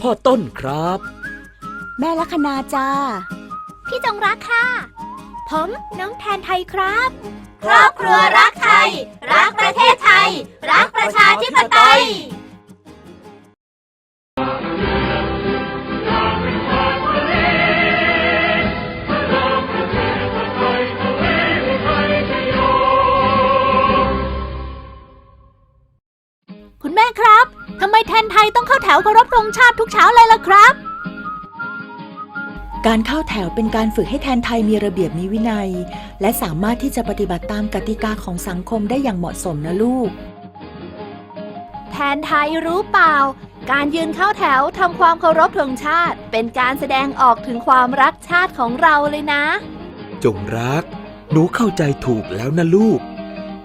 พ่อต้นครับ แม่ลัคนาจ้า พี่จงรักค่ะ ผมน้องแทนไทยครับ ครอบครัวรักไทย คุณแม่ครับ ทำไมแทนไทยต้องเข้าแถวเคารพธงชาติทุกเช้าเลยล่ะครับ การเข้าแถวเป็นการฝึกให้แทนไทยมีระเบียบมีวินัย และสามารถที่จะปฏิบัติตามกติกาของสังคมได้อย่างเหมาะสมนะลูก แทนไทยรู้เปล่า การยืนเข้าแถวทำความเคารพธงชาติ เป็นการแสดงออกถึงความรักชาติของเราเลยนะ จงรัก หนูเข้าใจถูกแล้วนะลูก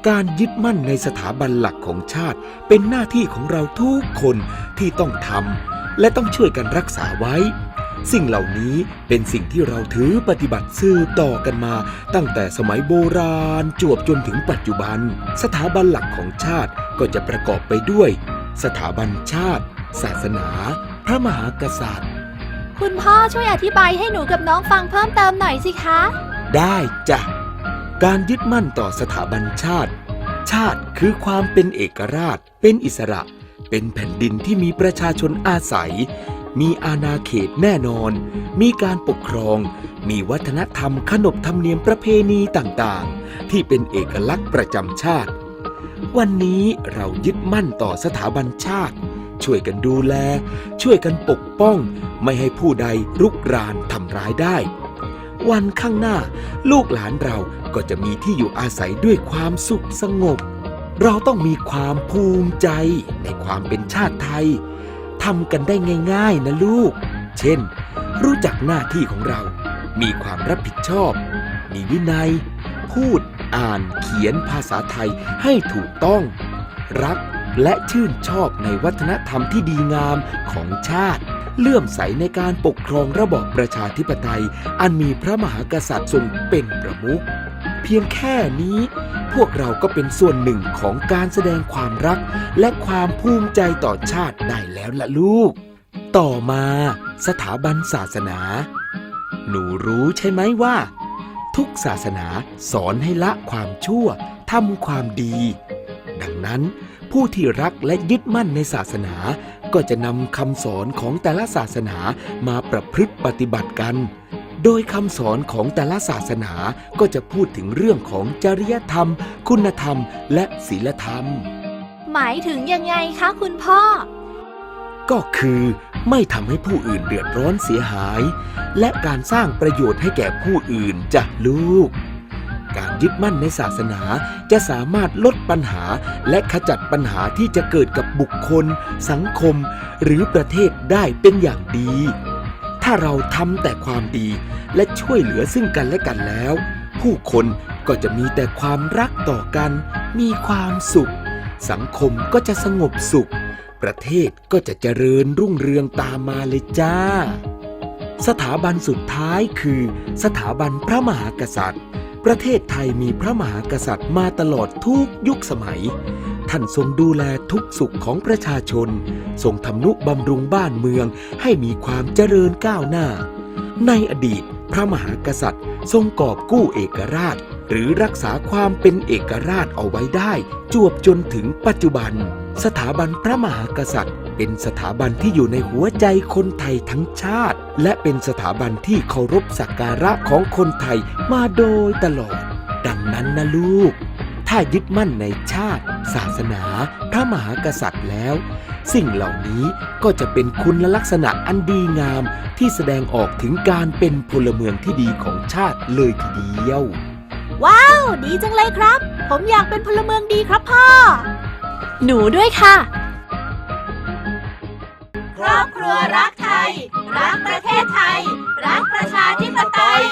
การยึดมั่นในสถาบันหลักของชาติ เป็นหน้าที่ของเราทุกคนที่ต้องทำและต้องช่วยกันรักษาไว้ สิ่งเหล่านี้เป็นสิ่งที่เราถือปฏิบัติสืบต่อกันมา ตั้งแต่สมัยโบราณจวบจนถึงปัจจุบัน สถาบันหลักของชาติก็จะประกอบไปด้วย สถาบันชาติ ศาสนา พระมหากษัตริย์ คุณพ่อช่วยอธิบายให้หนูกับน้องฟังเพิ่มเติมหน่อยสิคะ ได้จ้ะ การยึดมั่นต่อสถาบันชาติ ชาติคือความเป็นเอกราช เป็นอิสระ เป็นแผ่นดินที่มีประชาชนอาศัย มีอาณาเขตแน่นอน มีการปกครอง มีวัฒนธรรมขนบธรรมเนียมประเพณีต่างๆ ที่เป็นเอกลักษณ์ประจำชาติ วันนี้เรายึดมั่นต่อสถาบันชาติ ช่วยกันดูแล ช่วยกันปกป้อง ไม่ให้ผู้ใดรุกรานทำร้ายได้ วันข้างหน้า ลูกหลานเราก็จะมีที่อยู่อาศัยด้วยความสุขสงบ เราต้องมีความภูมิใจในความเป็นชาติไทยทำกันได้ง่าย ๆ นะลูก เช่น รู้จักหน้าที่ของเรา มีความรับผิดชอบ มีวินัย พูด อ่าน เขียนภาษาไทยให้ถูกต้อง รักและชื่นชอบในวัฒนธรรมที่ดีงามของชาติ เลื่อมใสในการปกครองระบอบประชาธิปไตย อันมีพระมหากษัตริย์ทรงเป็นประมุขเพียงแค่นี้ พวกเราก็เป็นส่วนหนึ่งของการแสดงความรัก และความภูมิใจต่อชาติได้แล้วล่ะลูก ต่อมาสถาบันศาสนา หนูรู้ใช่ไหมว่า ทุกศาสนาสอนให้ละความชั่วทำความดี ดังนั้น ผู้ที่รักและยึดมั่นในศาสนา ก็จะนำคำสอนของแต่ละศาสนามาประพฤติปฏิบัติกัน โดยคำสอนของแต่ละศาสนาก็จะพูดถึงเรื่องของจริยธรรม คุณธรรม และศีลธรรม หมายถึงยังไงคะคุณพ่อ ก็คือไม่ทำให้ผู้อื่นเดือดร้อนเสียหาย และการสร้างประโยชน์ให้แก่ผู้อื่นจ้ะลูก การยึดมั่นในศาสนา จะสามารถลดปัญหา และขจัดปัญหาที่จะเกิดกับบุคคล สังคม หรือประเทศได้เป็นอย่างดี ถ้าเราทำแต่ความดีและช่วยเหลือซึ่งกันและกันแล้ว ผู้คนก็จะมีแต่ความรักต่อกัน มีความสุข สังคมก็จะสงบสุข ประเทศก็จะเจริญรุ่งเรืองตามมาเลยจ้าสถาบันสุดท้ายคือ สถาบันพระมหากษัตริย์ ประเทศไทยมีพระมหากษัตริย์มาตลอดทุกยุคสมัย ท่านทรงดูแลทุกสุขของประชาชน ทรงทำนุบำรุงบ้านเมืองให้มีความเจริญก้าวหน้า ในอดีตพระมหากษัตริย์ ทรงกอบกู้เอกราช หรือรักษาความเป็นเอกราชเอาไว้ได้ จวบจนถึงปัจจุบัน สถาบันพระมหากษัตริย์ เป็นสถาบันที่อยู่ในหัวใจคนไทยทั้งชาติ และเป็นสถาบันที่เคารพสักการะของคนไทยมาโดยตลอด ดังนั้นนะลูก ถ้ายึดมั่นในชาติ ศาสนา พระมหากษัตริย์แล้ว สิ่งเหล่านี้ก็จะเป็นคุณลักษณะอันดีงามที่แสดงออกถึงการเป็นพลเมืองที่ดีของชาติเลยทีเดียว ว้าว ดีจังเลยครับ ผมอยากเป็นพลเมืองดีครับพ่อ หนูด้วยค่ะ ครอบครัวรักไทย รักประเทศไทย รักประชาธิปไตย